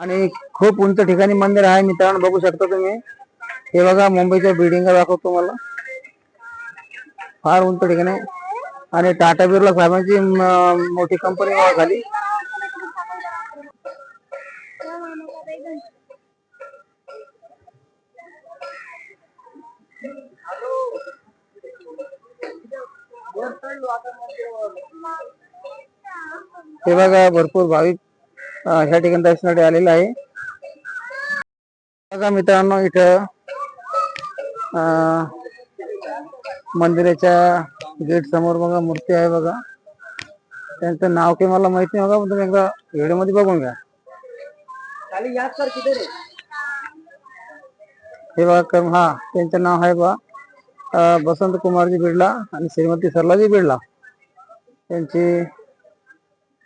आणि खूप उंच ठिकाणी मंदिर आहे. मित्रांनो बघू शकता तुम्ही. हे बघा मुंबईच्या बिल्डिंग दाखवतो तुम्हाला. फार उंच ठिकाणी. आणि टाटा बिर्ला साहेबांची मोठी कंपनी खाली. हे बघा भरपूर भाविक ह्या ठिकाणी दर्शनासाठी आलेला आहे. बघा मित्रांनो इथं मंदिराच्या गेट समोर बघा मूर्ती आहे बघा. त्यांचं नाव काही मला माहीत नाही बघा पण तुम्ही एकदा व्हिडिओमध्ये बघून घ्या. हे बघा कर्म हा त्यांचं नाव आहे बा बसंत कुमारजी बिर्ला आणि श्रीमती सरलाजी बिर्ला. त्यांची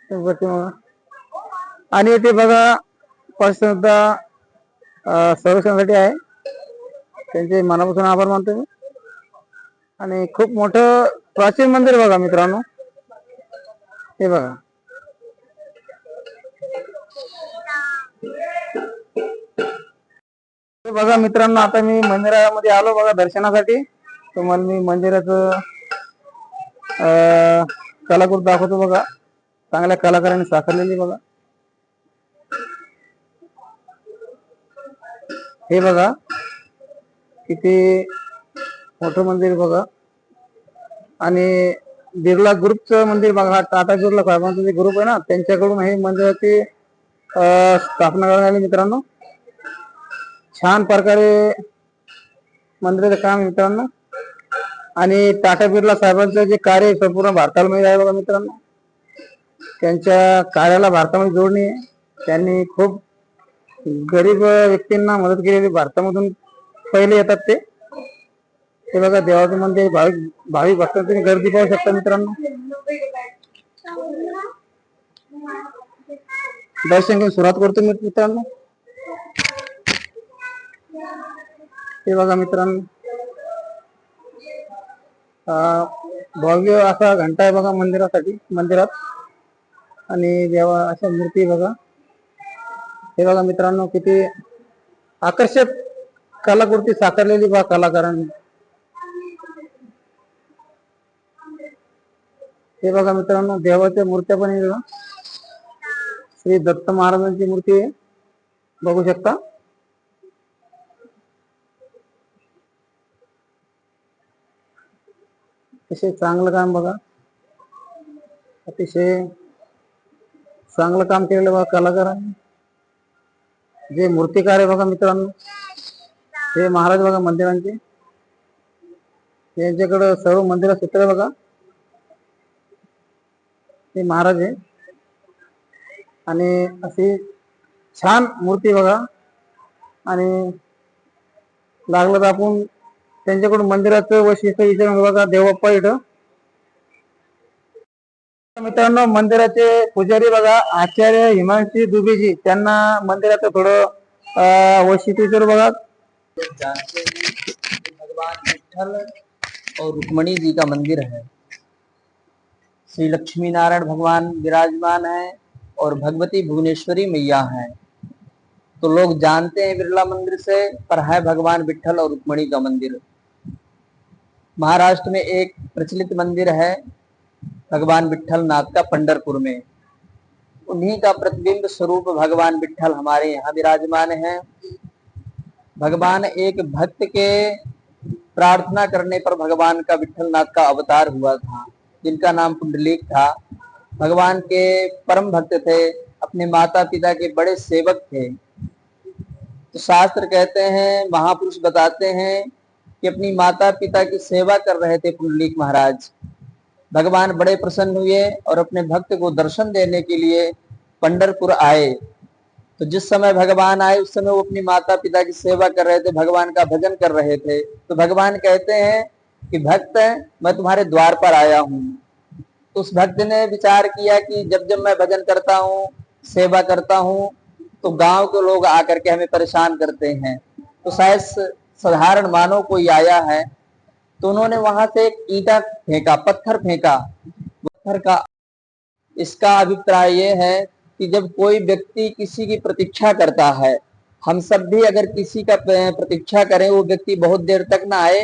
प्रतिमा आणि ते बघा पर्सनता संरक्षणासाठी आहे. त्यांचे मनापासून आभार मानतो मी. आणि खूप मोठं प्राचीन मंदिर बघा मित्रांनो. हे बघा. बघा मित्रांनो आता मी मंदिरामध्ये आलो बघा दर्शनासाठी. तुम्हाला मी मंदिराचं कलाकृत कलाकृती दाखवतो बघा. चांगल्या कलाकारांनी साकारलेली बघा. हे बघा किती मोठं मंदिर बघा. आणि बिर्ला ग्रुपचं मंदिर बघा हा टाटा बिर्ला साहेबांचं जे ग्रुप आहे ना त्यांच्याकडून हे मंदिराची स्थापना करण्यात आली मित्रांनो. छान प्रकारे मंदिराचं काम आहे मित्रांनो. आणि टाटा बिर्ला साहेबांचं जे कार्य आहे संपूर्ण भारताला माहिती आहे बघा मित्रांनो. त्यांच्या कार्याला भारतामध्ये जोडणी आहे. त्यांनी खूप गरीब व्यक्तींना मदत केलेली भारतामधून पहिले येतात ते. ते बघा देवाचं मंदिर भाविक भाविक भक्तांची तुम्ही गर्दी पाहू शकता मित्रांनो. दर्शन घेऊन सुरुवात करतो मी मित्रांनो. ते बघा मित्रांनो. भव्य असा घंटा आहे बघा मंदिरासाठी मंदिरात. आणि देवा अशा मूर्ती बघा. हे बघा मित्रांनो किती आकर्षक कलाकृती साकारलेली बा कलाकारांनी. हे बघा मित्रांनो देवाच्या मूर्त्या पण आहे श्री दत्त महाराजांची मूर्ती आहे. बघू शकता. अतिशय चांगलं काम बघा. अतिशय चांगलं काम केलेलं बघा कलाकारांनी. जे मूर्तिकार आहे बघा मित्रांनो हे महाराज बघा मंदिरांचे. यांच्याकडं सर्व मंदिर सूत्र आहे बघा. हे महाराज आहे. आणि अशी छान मूर्ती बघा. आणि लागलं तर आपण त्यांच्याकडून मंदिराचं वैशिष्ट्य विचारून बघा देवबाप्पा इथं. मित्रांनो, मंदिराचे पुजारी बघा, आचार्य हिमांशी दुबेजी, त्यांना मंदिराचं थोडं वैशिष्ट्य विचारू बघा. भगवान विठल और रुक्मणी जी का मंदिर है। श्री लक्ष्मी नारायण भगवान विराजमान है और भगवती भुवनेश्वरी मैया है। तो लोग जानते हैं बिरला मंदिर से, पर है भगवान विठल और रुक्मणी का मंदिर। महाराष्ट्र में एक प्रचलित मंदिर है भगवान विठल नाथ का पंडरपुर में। उन्हीं का प्रतिबिंब स्वरूप भगवान विठल हमारे यहाँ विराजमान है। भगवान एक भक्त के प्रार्थना करने पर भगवान का विठल नाथ का अवतार हुआ था, जिनका नाम पुंडलीक था। भगवान के परम भक्त थे, अपने माता पिता के बड़े सेवक थे। तो शास्त्र कहते हैं, महापुरुष बताते हैं कि अपनी माता पिता की सेवा कर रहे थे पुंडलीक महाराज। भगवान बड़े प्रसन्न हुए और अपने भक्त को दर्शन देने के लिए पंडरपुर आए। तो जिस समय भगवान आए, उस समय वो अपनी माता पिता की सेवा कर रहे थे, भगवान का भजन कर रहे थे। तो भगवान कहते हैं कि, भक्त, मैं तुम्हारे द्वार पर आया हूँ। तो उस भक्त ने विचार किया कि जब जब मैं भजन करता हूँ, सेवा करता हूँ तो गाँव के लोग आकर के हमें परेशान करते हैं। तो शायद साधारण मानव कोई आया है तो उन्होंने वहाँ से एक ईंटा फेंका, पत्थर फेंका। पत्थर का इसका अभिप्राय ये है कि जब कोई व्यक्ति किसी की प्रतीक्षा करता है, हम सब भी अगर किसी का प्रतीक्षा करें, वो व्यक्ति बहुत देर तक ना आए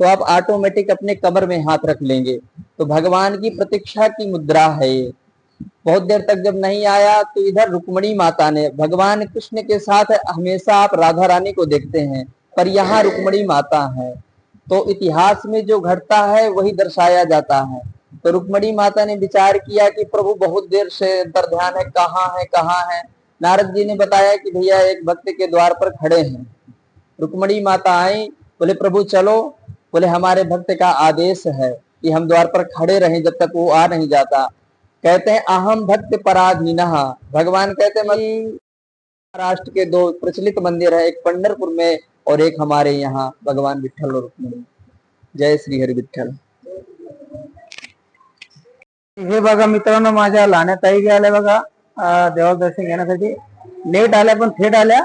तो आप ऑटोमेटिक अपने कमर में हाथ रख लेंगे। तो भगवान की प्रतीक्षा की मुद्रा है ये। बहुत देर तक जब नहीं आया तो इधर रुक्मणी माता ने, भगवान कृष्ण के साथ हमेशा आप राधा रानी को देखते हैं, पर यहाँ रुक्मणी माता है। तो इतिहास में जो घटता है, वही दर्शाया जाता है। तो रुक्मणी माता ने विचार किया कि प्रभु बहुत देर से अंतर ध्यान है, कहाँ है कहाँ है? नारद जी ने बताया कि भैया एक भक्त के द्वार पर खड़े हैं। रुक्मणी माता आई, बोले, प्रभु, चलो। बोले, हमारे भक्त का आदेश है कि हम द्वार पर खड़े रहें जब तक वो आ नहीं जाता। कहते हैं अहम भक्त पराधीन। भगवान कहते हैं महाराष्ट्र के दो प्रचलित मंदिर है, एक पंडरपुर में और एक हमारे यहाँ भगवान विठल और रुक्मिणी। जय श्री हरि विठल हे बघा मित्रांनो, माझ्या आल्या बघा. दर्शन घेण्यासाठी. लेट आल्या पण थेट आल्या.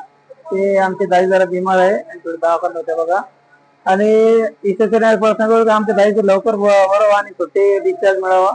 ते आमची ताई जरा बिमार आहे. आणि थोडी दवाखान्यात बघा. आणि इथे आमच्या ताईचं लवकर बरं आणि सुट्टी डिस्चार्ज मिळावा.